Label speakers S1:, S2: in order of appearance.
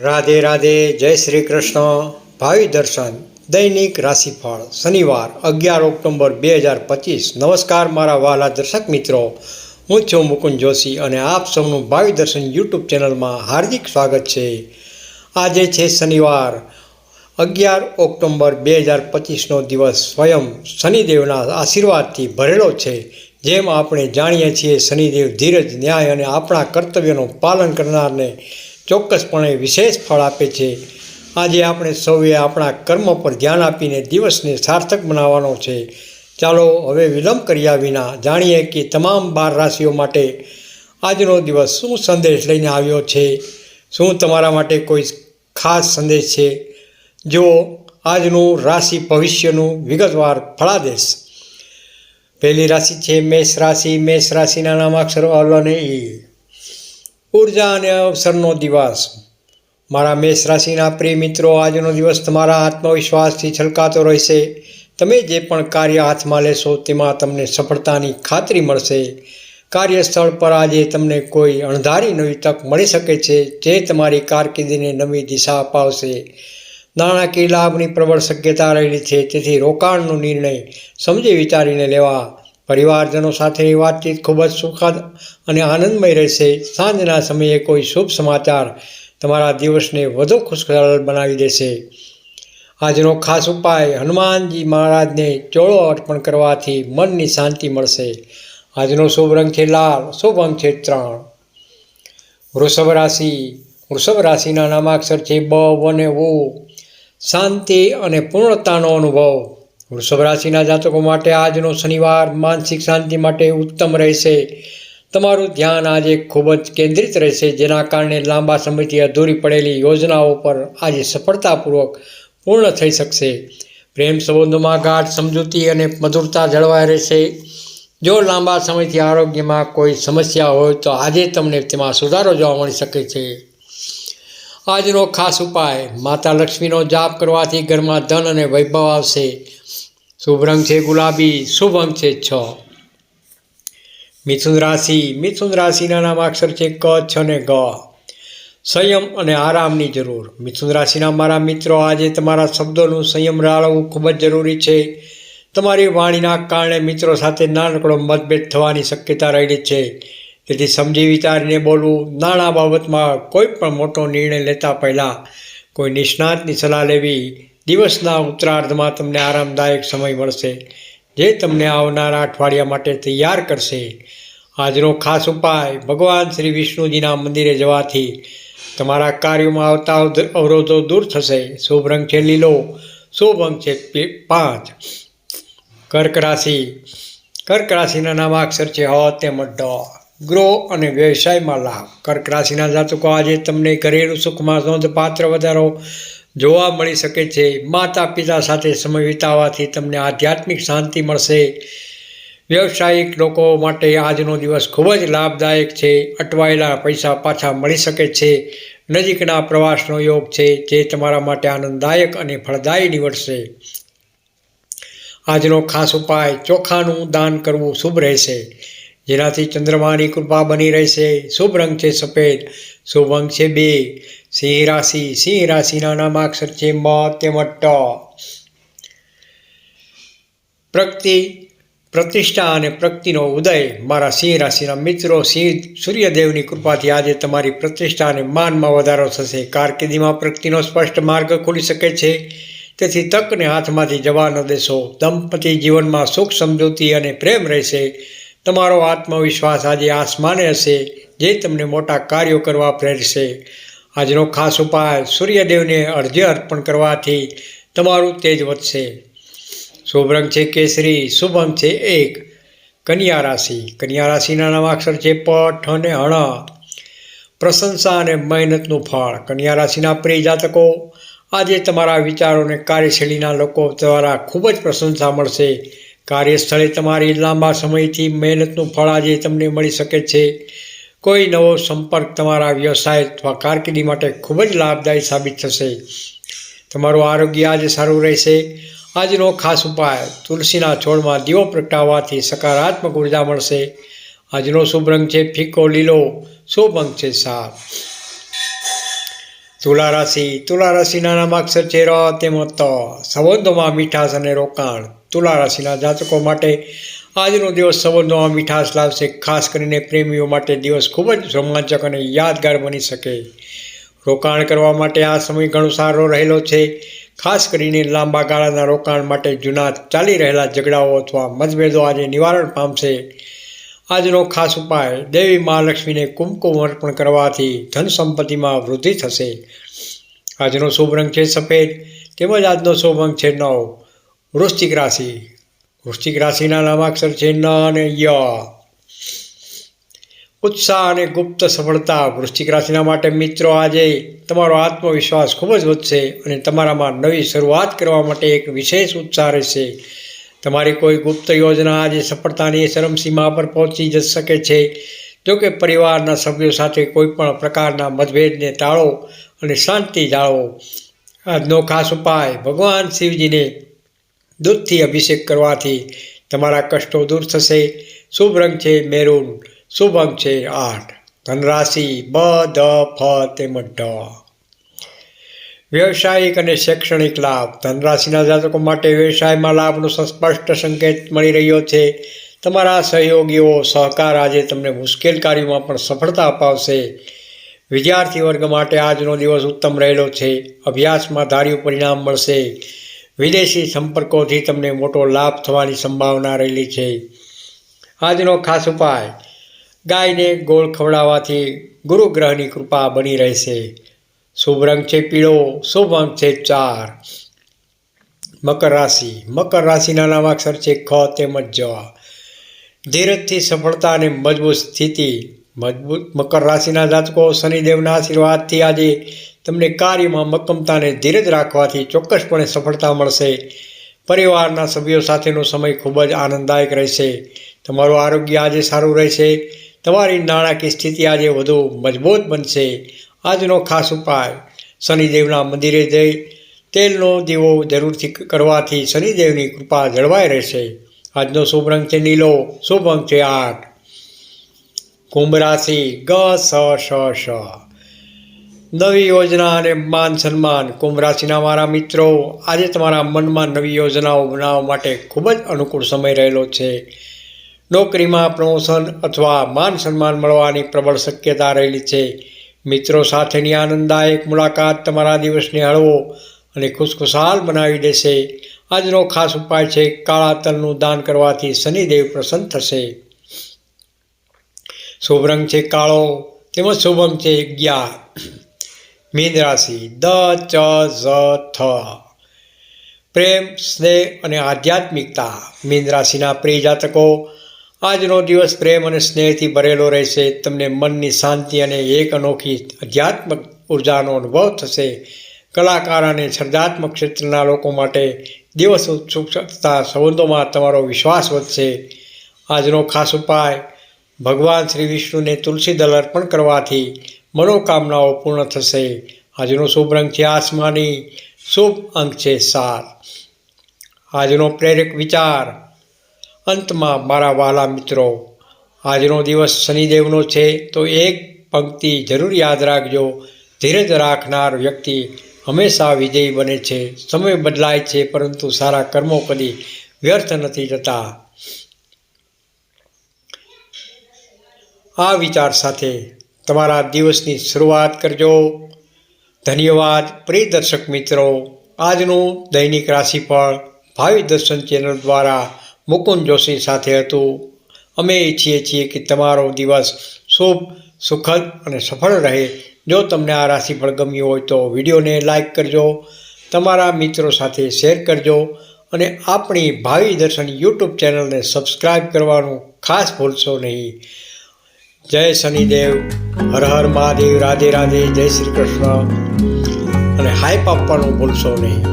S1: રાધે રાધે, જય શ્રી કૃષ્ણ. ભાવિ દર્શન, દૈનિક રાશિફળ, શનિવાર, અગિયાર ઓક્ટોબર બે હજાર પચીસ. નમસ્કાર મારા વાલા દર્શક મિત્રો. હું છું મુકુંદ જોશી અને આપ સૌનું ભાવિ દર્શન યુટ્યુબ ચેનલમાં હાર્દિક સ્વાગત છે. આજે છે શનિવાર, અગિયાર ઓક્ટોબર બે હજાર પચીસનો દિવસ સ્વયં શનિદેવના આશીર્વાદથી ભરેલો છે. જેમ આપણે જાણીએ છીએ, શનિદેવ ધીરજ, ન્યાય અને આપણા કર્તવ્યનું પાલન કરનારને ચોક્કસપણે વિશેષ ફળ આપે છે. આજે આપણે સૌએ આપણા કર્મ પર ધ્યાન આપીને દિવસને સાર્થક બનાવવાનો છે. ચાલો હવે વિલંબ કર્યા વિના જાણીએ કે તમામ બાર રાશિઓ માટે આજનો દિવસ શું સંદેશ લઈને આવ્યો છે? શું તમારા માટે કોઈ ખાસ સંદેશ છે? જો આજનું રાશિ ભવિષ્યનું વિગતવાર ફળાદેશ. પહેલી રાશિ છે મેષ રાશિ. મેષ રાશિના નામાક્ષરો અલ અને ઈ. ઊર્જા અને અવસરનો દિવસ. મારા મેષ રાશિના પ્રિય મિત્રો, આજનો દિવસ તમારા આત્મવિશ્વાસથી છલકાતો રહેશે. તમે જે પણ કાર્ય હાથમાં લેશો, તેમાં તમને સફળતાની ખાતરી મળશે. કાર્યસ્થળ પર આજે તમને કોઈ અણધારી નવી તક મળી શકે છે, જે તમારી કારકિર્દીને નવી દિશા અપાવશે. નાણાકીય લાભની પ્રબળ શક્યતા રહેલી છે, તેથી રોકાણનો નિર્ણય સમજી વિચારીને લેવા. પરિવારજનો સાથેની વાતચીત ખૂબ જ સુખદ અને આનંદમય રહેશે. સાંજના સમયે કોઈ શુભ સમાચાર તમારા દિવસને વધુ ખુશખરાલ બનાવી દેશે. આજનો ખાસ ઉપાય હનુમાનજી મહારાજને ચોળો અર્પણ કરવાથી મનની શાંતિ મળશે. આજનો શુભ રંગ છે લાલ, શુભ અંક છે ત્રણ. વૃષભ રાશિ, વૃષભ રાશિના નામાક્ષર છે બ અને ઓ શાંતિ અને પૂર્ણતાનો અનુભવ. વૃષભ રાશિના જાતકો માટે આજનો શનિવાર માનસિક શાંતિ માટે ઉત્તમ રહેશે. તમારું ધ્યાન આજે ખૂબ જ કેન્દ્રિત રહેશે, જેના કારણે લાંબા સમયથી અધૂરી પડેલી યોજનાઓ પર આજે સફળતાપૂર્વક પૂર્ણ થઈ શકશે. પ્રેમ સંબંધોમાં ગાઢ સમજૂતી અને મધુરતા જળવાઈ રહેશે. જો લાંબા સમયથી આરોગ્યમાં કોઈ સમસ્યા હોય તો આજે તમને તેમાં સુધારો જોવા મળી શકે છે. આજનો ખાસ ઉપાય, માતા લક્ષ્મીનો જાપ કરવાથી ઘરમાં ધન અને વૈભવ આવશે. શુભ રંગ છે ગુલાબી શુભ અંક છે છ. મિથુન રાશિ, મિથુન રાશિના નામ અક્ષર છે ક, છ ને ગ. સંયમ અને આરામની જરૂર. મિથુન રાશિના મારા મિત્રો, આજે તમારા શબ્દોનું સંયમ રાળવવું ખૂબ જ જરૂરી છે. તમારી વાણીના કારણે મિત્રો સાથે નાનકડો મતભેદ થવાની શક્યતા રહેલી છે. તેથી સમજી વિચારીને બોલવું નાણાં બાબતમાં કોઈ પણ મોટો નિર્ણય લેતા પહેલાં કોઈ નિષ્ણાતની સલાહ લેવી દિવસના ઉત્તરાર્ધમાં તમને આરામદાયક સમય મળશે, જે તમને આવનારા અઠવાડિયા માટે તૈયાર કરશે. આજનો ખાસ ઉપાય, ભગવાન શ્રી વિષ્ણુજીના મંદિરે જવાથી તમારા કાર્યોમાં આવતા અવરોધો દૂર થશે. શુભ રંગ છે લીલો, શુભ અંક છે પાંચ. કર્ક રાશિ, કર્ક રાશિના નામાક્ષર છે હ તેમજ ડ. ગ્રોહ અને વ્યવસાયમાં લાભ. કર્ક રાશિના જાતકો આજે તમને ઘરેલું સુખમાં નોંધપાત્ર વધારો જોવા મળી શકે છે. માતા પિતા સાથે સમય વિતાવવાથી તમને આધ્યાત્મિક શાંતિ મળશે. વ્યવસાયિક લોકો માટે આજનો દિવસ ખૂબ જ લાભદાયક છે. અટવાયેલા પૈસા પાછા મળી શકે છે. નજીકના પ્રવાસનો યોગ છે જે તમારા માટે આનંદદાયક અને ફળદાયી નીવડશે. આજનો ખાસ ઉપાય ચોખાનું દાન કરવું શુભ રહેશે. જેનાથી ચંદ્રમાની કૃપા બની રહેશે. શુભ રંગ છે સફેદ. શુભ અંક છે બે. સિંહ રાશિ સિંહ રાશિના નામાક્ષર છે મ તેમજ ટ પ્રગતિ, પ્રતિષ્ઠા અને પ્રગતિનો ઉદય. મારા સિંહ રાશિના મિત્રો સિંહ સૂર્યદેવની કૃપાથી આજે તમારી પ્રતિષ્ઠા અને માનમાં વધારો થશે. કારકિર્દીમાં પ્રગતિનો સ્પષ્ટ માર્ગ ખુલી શકે છે. તેથી તકને હાથમાંથી જવા ન દેશો. દંપતી જીવનમાં સુખ, સમજૂતી અને પ્રેમ રહેશે. તમારો આત્મવિશ્વાસ આજે આસમાને હશે, જે તમને મોટા કાર્યો કરવા પ્રેરશે. આજનો ખાસ ઉપાય સૂર્યદેવને અર્ધ્ય અર્પણ કરવાથી તમારું તેજ વધશે. શુભ રંગ છે કેસરી શુભ અંક છે એક. કન્યા રાશિ. કન્યા રાશિના નામાક્ષર છે પઠ અને હણ પ્રશંસા અને મહેનતનું ફળ. કન્યા રાશિના પ્રિય જાતકો, આજે તમારા વિચારોને કાર્યશૈલીના લોકો દ્વારા ખૂબ જ પ્રશંસા મળશે. કાર્યસ્થળે તમારી લાંબા સમયથી મહેનતનું ફળ આજે તમને મળી શકે છે. કોઈ નવો સંપર્ક તમારા વ્યવસાય અથવા કારકિર્દી માટે ખૂબ જ લાભદાયી સાબિત થશે. તમારું આરોગ્ય આજે સારું રહેશે. આજનો ખાસ ઉપાય, તુલસીના છોડમાં દીવો પ્રગટાવવાથી સકારાત્મક ઊર્જા મળશે. આજનો શુભ રંગ છે ફીકો લીલો, શુભ અંક છે સાત. તુલા રાશિ, તુલા રાશિના નામાક્ષર છે ર તેમજ ત. સંબંધોમાં મીઠાશ અને રોકાણ. તુલા રાશિના જાતકો માટે આજનો દિવસ સંબંધોમાં મીઠાશ લાવશે ખાસ કરીને પ્રેમીઓ માટે દિવસ ખૂબ જ રોમાંચક અને યાદગાર બની શકે. રોકાણ કરવા માટે આ સમય ઘણો સારો રહેલો છે. ખાસ કરીને લાંબા ગાળાના રોકાણ માટે જૂના ચાલી રહેલા ઝઘડાઓ અથવા મતભેદો આજે નિવારણ પામશે. આજનો ખાસ ઉપાય, દેવી મહાલક્ષ્મીને કુમકુમ અર્પણ કરવાથી ધન સંપત્તિમાં વૃદ્ધિ થશે. આજનો શુભ રંગ છે સફેદ, તેમજ આજનો શુભ રંગ છે નવ. વૃશ્ચિક રાશિ. વૃશ્ચિક રાશિના નામાક્ષર છે ન અને ય. ઉત્સાહ અને ગુપ્ત સફળતા વૃશ્ચિક રાશિના માટે મિત્રો, આજે તમારો આત્મવિશ્વાસ ખૂબ જ વધશે અને તમારામાં નવી શરૂઆત કરવા માટે એક વિશેષ ઉત્સાહ રહેશે. તમારી કોઈ ગુપ્ત યોજના આજે સફળતાની ચરમસીમા પર પહોંચી જ શકે છે. જો કે પરિવારના સભ્યો સાથે કોઈપણ પ્રકારના મતભેદને ટાળો અને શાંતિ જાળવો. આજનો ખાસ ઉપાય ભગવાન શિવજીને દૂધથી અભિષેક કરવાથી તમારા કષ્ટો દૂર થશે. શુભ રંગ છે મેરૂન, શુભ અંક છે આઠ. ધનરાશિ બ દ ફ તેમજ ઢ વ્યવસાયિક અને શૈક્ષણિક લાભ. ધનરાશિના જાતકો માટે વ્યવસાયમાં લાભનો સ્પષ્ટ સંકેત મળી રહ્યો છે. તમારા સહયોગીઓ સહકાર આજે તમને મુશ્કેલ કાર્યોમાં પણ સફળતા અપાવશે. વિદ્યાર્થી વર્ગ માટે આજનો દિવસ ઉત્તમ રહેલો છે. અભ્યાસમાં ધાર્યું પરિણામ મળશે. વિદેશી સંપર્કોથી તમને મોટો લાભ થવાની સંભાવના રહેલી છે. આજનો ખાસ ઉપાય, ગાયને ગોળ ખવડાવવાથી ગુરુગ્રહની કૃપા બની રહેશે. શુભ રંગ છે પીળો, શુભ અંક છે ચાર. મકર રાશિ, મકર રાશિના નામાક્ષર છે ખ તેમજ જ. ધીરજથી, સફળતા અને મજબૂત સ્થિતિ. મજબૂત, મકર રાશિના જાતકો શનિદેવના આશીર્વાદથી આજે તમને કાર્યમાં મક્કમતાને ધીરજ રાખવાથી ચોક્કસપણે સફળતા મળશે. પરિવારના સભ્યો સાથેનો સમય ખૂબ જ આનંદદાયક રહેશે. તમારું આરોગ્ય આજે સારું રહેશે. તમારી નાણાકીય સ્થિતિ આજે વધુ મજબૂત બનશે. આજનો ખાસ ઉપાય, શનિદેવના મંદિરે જઈ તેલનો દીવો જરૂરથી કરવાથી શનિદેવની કૃપા જળવાઈ રહેશે. આજનો શુભ રંગ છે નીલો, શુભ અંક છે આઠ. કુંભ રાશિ, ગ, સ, શ શ. નવી યોજના અને માન સન્માન કુંભ રાશિના મારા મિત્રો, આજે તમારા મનમાં નવી યોજનાઓ બનાવવા માટે ખૂબ જ અનુકૂળ સમય રહેલો છે. નોકરીમાં પ્રમોશન અથવા માન સન્માન મળવાની પ્રબળ શક્યતા રહેલી છે. મિત્રો સાથેની આનંદદાયક મુલાકાત તમારા દિવસને હળવો અને ખુશખુશાલ બનાવી દેશે. આજનો ખાસ ઉપાય છે, કાળા તલનું દાન કરવાથી શનિદેવ પ્રસન્ન થશે. શુભ રંગ છે કાળો, તેમજ શુભ અંક છે અગિયાર. મીન રાશિ. દ, ચ, ઝ થ પ્રેમ, સ્નેહ અને આધ્યાત્મિકતા. મીન રાશિના પ્રિય જાતકો આજનો દિવસ પ્રેમ અને સ્નેહથી ભરેલો રહેશે. તમને મનની શાંતિ અને એક અનોખી આધ્યાત્મક ઉર્જાનો અનુભવ થશે. કલાકાર અને સર્જાત્મક ક્ષેત્રના લોકો માટે દિવસ ઉત્સુકતા સંબંધોમાં તમારો વિશ્વાસ વધશે. આજનો ખાસ ઉપાય, ભગવાન શ્રી વિષ્ણુને તુલસી દળ અર્પણ કરવાથી મનોકામનાઓ પૂર્ણ થશે. આજનો શુભ રંગ છે આસમાની શુભ અંક છે સાત. આજનો પ્રેરક વિચાર. અંતમાં મારા વાલા મિત્રો, આજનો દિવસ શનિદેવનો છે, તો એક પંક્તિ જરૂર યાદ રાખજો. ધીરજ રાખનાર વ્યક્તિ હંમેશા વિજયી બને છે. સમય બદલાય છે, પરંતુ સારા કર્મો કદી વ્યર્થ નથી જતા. આ વિચાર સાથે તમારા દિવસની શરૂઆત કરજો. ધન્યવાદ, પ્રિય દર્શક મિત્રો. આજનું દૈનિક રાશિફળ ભાવિ દર્શન ચેનલ દ્વારા મુકુંદ જોશી સાથે હતું. અમે ઈચ્છીએ છીએ કે તમારો દિવસ શુભ, સુખદ અને સફળ રહે. જો તમને આ રાશિફળ ગમ્યું હોય તો વિડીયોને લાઈક કરજો, તમારા મિત્રો સાથે શેર કરજો અને આપણી ભાવિ દર્શન યુટ્યુબ ચેનલને સબસ્ક્રાઈબ કરવાનું ખાસ ભૂલશો નહીં. જય શનિદેવ, હર હર મહાદેવ, રાધે રાધે, જય શ્રી કૃષ્ણ. અને હાઈપ આપવાનું ભૂલશો નહીં.